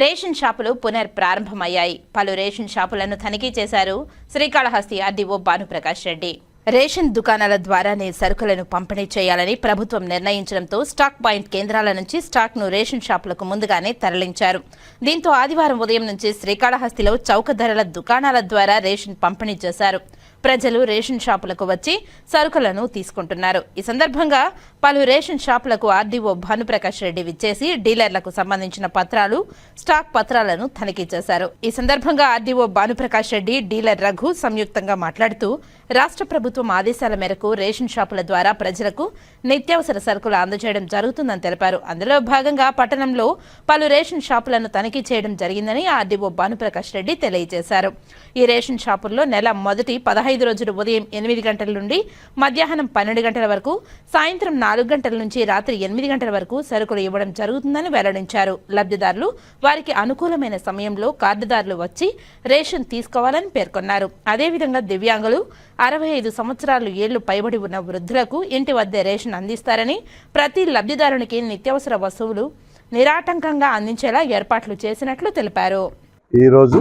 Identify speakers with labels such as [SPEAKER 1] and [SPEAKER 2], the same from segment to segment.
[SPEAKER 1] Ration షాపులు పునర్ ప్రారంభమయ్యాయి పలు రేషన్ షాపులను తనిఖీ చేశారు శ్రీకాళహస్తి ఆర్డీఓ భానుప్రకాష్ రెడ్డి. రేషన్ దుకాణాల ద్వారానే సరుకులను పంపిణీ చేయాలని ప్రభుత్వం నిర్ణయించడంతో స్టాక్ పాయింట్ కేంద్రాల నుంచి స్టాక్ను రేషన్ షాపులకు ముందుగానే తరలించారు. దీంతో ఆదివారం ఉదయం నుంచి శ్రీకాళహస్తిలో చౌక ధరల దుకాణాల ద్వారా రేషన్ పంపిణీ చేశారు. ప్రజలు రేషన్ షాపులకు వచ్చి సరుకులను తీసుకుంటున్నారు. ఈ సందర్భంగా పలు రేషన్ షాపులకు ఆర్డీఓ భానుప్రకాష్ రెడ్డి విచ్చేసి డీలర్లకు సంబంధించిన పత్రాలు స్టాక్ పత్రాలను తనిఖీ చేశారు. ఈ సందర్భంగా ఆర్డీఓ భానుప్రకాష్ రెడ్డి డీలర్ రఘు సంయుక్తంగా మాట్లాడుతూ రాష్ట్ర ప్రభుత్వం ఆదేశాల మేరకు రేషన్ షాపుల ద్వారా ప్రజలకు నిత్యావసర సరుకులు అందజేయడం జరుగుతుందని తెలిపారు. అందులో భాగంగా పట్టణంలో పలు రేషన్ షాపులను తనిఖీ చేయడం జరిగిందని ఆర్డీఓ భానుప్రకాష్ రెడ్డి తెలియజేశారు. ఈ రేషన్ షాపుల్లో నెల మొదటి పదహైదు రోజులు ఉదయం ఎనిమిది గంటల నుండి మధ్యాహ్నం పన్నెండు గంటల వరకు సాయంత్రం నాలుగు గంటల నుంచి రాత్రి ఎనిమిది గంటల వరకు సరుకులు ఇవ్వడం జరుగుతుందని వెల్లడించారు. లబ్ధిదారులు వారికి అనుకూలమైన సమయంలో కార్డుదారులు వచ్చి రేషన్ తీసుకోవాలని పేర్కొన్నారు. అదేవిధంగా దివ్యాంగులు అరవై ఐదు సంవత్సరాలు ఏళ్ళు పైబడి ఉన్న వృద్ధులకు ఇంటి వద్దే రేషన్ అందిస్తారని ప్రతి లబ్ధిదారునికి నిత్యావసర వస్తువులు నిరాటంకంగా అందించేలా ఏర్పాట్లు చేసినట్లు తెలిపారు.
[SPEAKER 2] ఈరోజు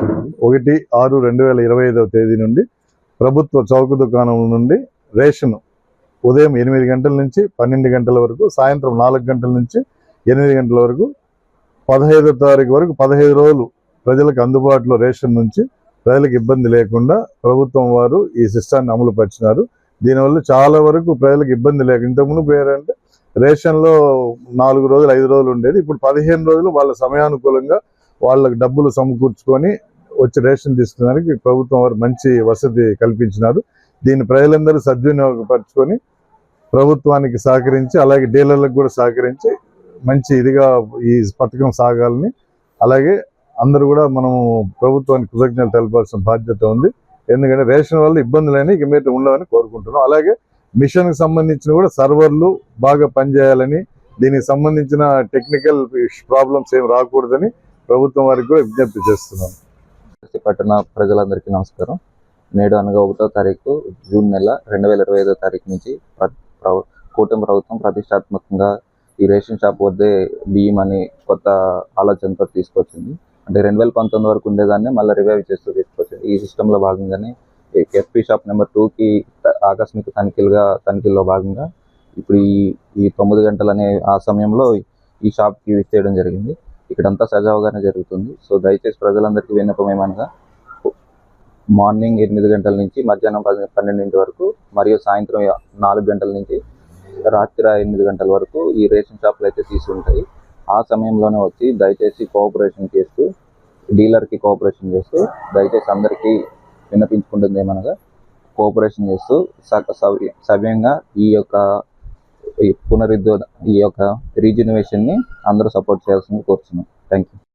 [SPEAKER 2] ఒకటి ఆరు రెండు వేల ఇరవై ఐదవ తేదీ నుండి ప్రభుత్వ చౌక దుకాణం నుండి రేషన్ ఉదయం ఎనిమిది గంటల నుంచి పన్నెండు గంటల వరకు సాయంత్రం నాలుగు గంటల నుంచి ఎనిమిది గంటల వరకు పదహైదో తారీఖు వరకు పదహైదు రోజులు ప్రజలకు అందుబాటులో రేషన్ నుంచి ప్రజలకు ఇబ్బంది లేకుండా ప్రభుత్వం వారు ఈ సిస్టాన్ని అమలు పరిచినారు దీనివల్ల చాలా వరకు ప్రజలకు ఇబ్బంది లేక ఇంతకుముందు పేరంటే రేషన్లో నాలుగు రోజులు ఐదు రోజులు ఉండేది. ఇప్పుడు పదిహేను రోజులు వాళ్ళ సమయానుకూలంగా వాళ్ళకు డబ్బులు సమకూర్చుకొని వచ్చి రేషన్ తీసుకునేదానికి ప్రభుత్వం వారు మంచి వసతి కల్పించినారు. దీన్ని ప్రజలందరూ సద్వినియోగపరచుకొని ప్రభుత్వానికి సహకరించి అలాగే డీలర్లకు కూడా సహకరించి మంచి ఇదిగా ఈ పథకం సాగాలని అలాగే అందరూ కూడా మనము ప్రభుత్వానికి కృతజ్ఞతలు తెలపాల్సిన బాధ్యత ఉంది. ఎందుకంటే రేషన్ వల్ల ఇబ్బందులని ఇక మీద ఉండవని కోరుకుంటున్నాం. అలాగే మిషన్కి సంబంధించిన కూడా సర్వర్లు బాగా పనిచేయాలని దీనికి సంబంధించిన టెక్నికల్ ప్రాబ్లమ్స్ ఏం రాకూడదని ప్రభుత్వం వారికి కూడా విజ్ఞప్తి చేస్తున్నాను చేస్తున్నాం
[SPEAKER 3] పట్టణ ప్రజలందరికీ నమస్కారం. నేడు అనగా ఒకటో తారీఖు జూన్ నెల రెండు వేల ఇరవై ఐదో తారీఖు నుంచి కూటమి ప్రభుత్వం ప్రతిష్టాత్మకంగా ఈ రేషన్ షాప్ వద్దే బియ్యం అని కొత్త ఆలోచనతో తీసుకొచ్చింది. అంటే రెండు వేల పంతొమ్మిది వరకు ఉండేదాన్ని మళ్ళీ రివైవ్ చేస్తూ తీసుకొచ్చింది. ఈ సిస్టంలో భాగంగానే ఎఫ్పి షాప్ నెంబర్ టూకి ఆకస్మిక తనిఖీలుగా తనిఖీల్లో భాగంగా ఇప్పుడు ఈ ఈ తొమ్మిది గంటలు ఆ సమయంలో ఈ షాప్కి చేయడం జరిగింది. ఇక్కడంతా సజావుగానే జరుగుతుంది. సో దయచేసి ప్రజలందరికీ విన్నపం ఏమనగా మార్నింగ్ ఎనిమిది గంటల నుంచి మధ్యాహ్నం పది పన్నెండింటి వరకు మరియు సాయంత్రం నాలుగు గంటల నుంచి రాత్రి ఎనిమిది గంటల వరకు ఈ రేషన్ షాపులు అయితే తీసుకుంటాయి. ఆ సమయంలోనే వచ్చి దయచేసి కోఆపరేషన్ చేస్తూ డీలర్కి కోఆపరేషన్ చేస్తూ దయచేసి అందరికీ విన్నపించుకుంటుంది ఏమనగా కోఆపరేషన్ చేస్తూ సక సవ్య సవ్యంగా ఈ యొక్క పునరుద్ధ ఈ యొక్క రీజనరేషన్ని అందరూ సపోర్ట్ చేయాల్సింది కోరుతున్నాం థ్యాంక్ యూ